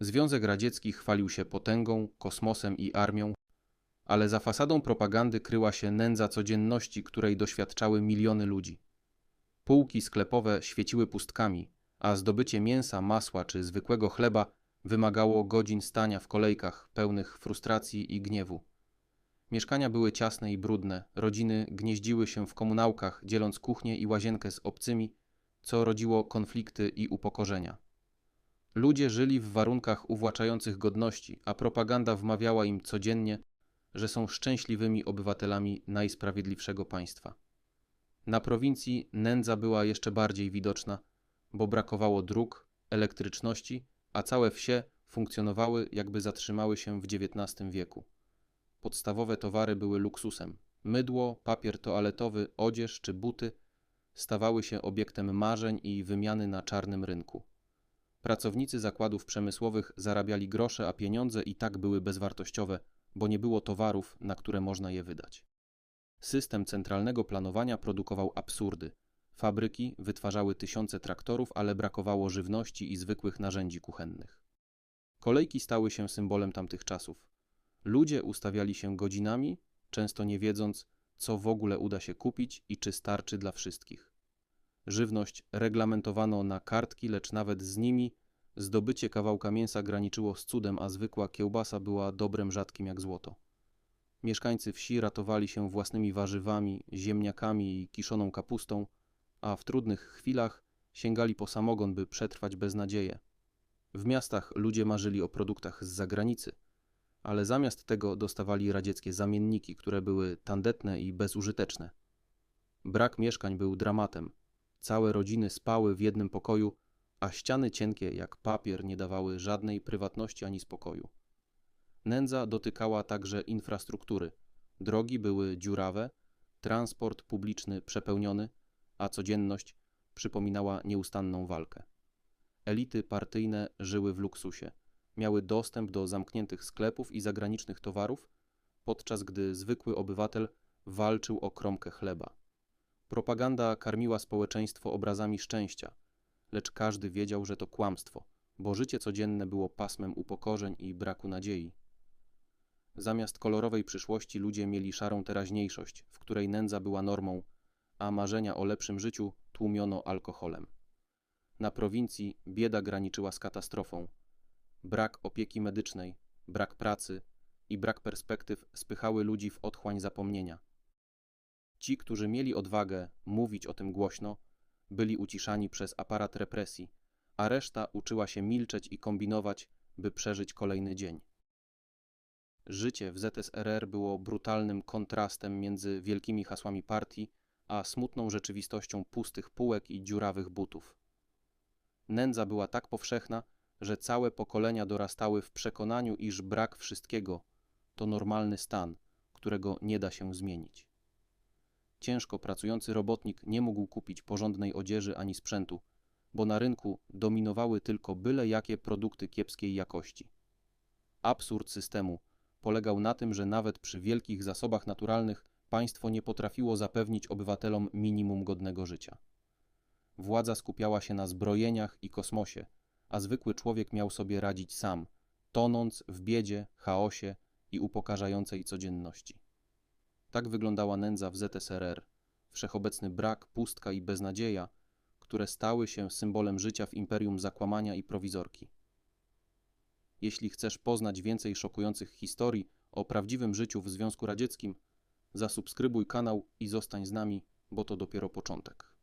Związek Radziecki chwalił się potęgą, kosmosem i armią, ale za fasadą propagandy kryła się nędza codzienności, której doświadczały miliony ludzi. Półki sklepowe świeciły pustkami, a zdobycie mięsa, masła czy zwykłego chleba wymagało godzin stania w kolejkach pełnych frustracji i gniewu. Mieszkania były ciasne i brudne, rodziny gnieździły się w komunałkach, dzieląc kuchnię i łazienkę z obcymi, co rodziło konflikty i upokorzenia. Ludzie żyli w warunkach uwłaczających godności, a propaganda wmawiała im codziennie, że są szczęśliwymi obywatelami najsprawiedliwszego państwa. Na prowincji nędza była jeszcze bardziej widoczna, bo brakowało dróg, elektryczności, a całe wsie funkcjonowały, jakby zatrzymały się w XIX wieku. Podstawowe towary były luksusem. Mydło, papier toaletowy, odzież czy buty stawały się obiektem marzeń i wymiany na czarnym rynku. Pracownicy zakładów przemysłowych zarabiali grosze, a pieniądze i tak były bezwartościowe, bo nie było towarów, na które można je wydać. System centralnego planowania produkował absurdy. Fabryki wytwarzały tysiące traktorów, ale brakowało żywności i zwykłych narzędzi kuchennych. Kolejki stały się symbolem tamtych czasów. Ludzie ustawiali się godzinami, często nie wiedząc, co w ogóle uda się kupić i czy starczy dla wszystkich. Żywność reglamentowano na kartki, lecz nawet z nimi zdobycie kawałka mięsa graniczyło z cudem, a zwykła kiełbasa była dobrem rzadkim jak złoto. Mieszkańcy wsi ratowali się własnymi warzywami, ziemniakami i kiszoną kapustą, a w trudnych chwilach sięgali po samogon, by przetrwać bez nadzieję. W miastach ludzie marzyli o produktach z zagranicy, ale zamiast tego dostawali radzieckie zamienniki, które były tandetne i bezużyteczne. Brak mieszkań był dramatem. Całe rodziny spały w jednym pokoju, a ściany cienkie jak papier nie dawały żadnej prywatności ani spokoju. Nędza dotykała także infrastruktury. Drogi były dziurawe, transport publiczny przepełniony, a codzienność przypominała nieustanną walkę. Elity partyjne żyły w luksusie. Miały dostęp do zamkniętych sklepów i zagranicznych towarów, podczas gdy zwykły obywatel walczył o kromkę chleba. Propaganda karmiła społeczeństwo obrazami szczęścia, lecz każdy wiedział, że to kłamstwo, bo życie codzienne było pasmem upokorzeń i braku nadziei. Zamiast kolorowej przyszłości ludzie mieli szarą teraźniejszość, w której nędza była normą, a marzenia o lepszym życiu tłumiono alkoholem. Na prowincji bieda graniczyła z katastrofą. Brak opieki medycznej, brak pracy i brak perspektyw spychały ludzi w otchłań zapomnienia. Ci, którzy mieli odwagę mówić o tym głośno, byli uciszani przez aparat represji, a reszta uczyła się milczeć i kombinować, by przeżyć kolejny dzień. Życie w ZSRR było brutalnym kontrastem między wielkimi hasłami partii a smutną rzeczywistością pustych półek i dziurawych butów. Nędza była tak powszechna, że całe pokolenia dorastały w przekonaniu, iż brak wszystkiego to normalny stan, którego nie da się zmienić. Ciężko pracujący robotnik nie mógł kupić porządnej odzieży ani sprzętu, bo na rynku dominowały tylko byle jakie produkty kiepskiej jakości. Absurd systemu polegał na tym, że nawet przy wielkich zasobach naturalnych państwo nie potrafiło zapewnić obywatelom minimum godnego życia. Władza skupiała się na zbrojeniach i kosmosie, a zwykły człowiek miał sobie radzić sam, tonąc w biedzie, chaosie i upokarzającej codzienności. Tak wyglądała nędza w ZSRR, wszechobecny brak, pustka i beznadzieja, które stały się symbolem życia w imperium zakłamania i prowizorki. Jeśli chcesz poznać więcej szokujących historii o prawdziwym życiu w Związku Radzieckim, zasubskrybuj kanał i zostań z nami, bo to dopiero początek.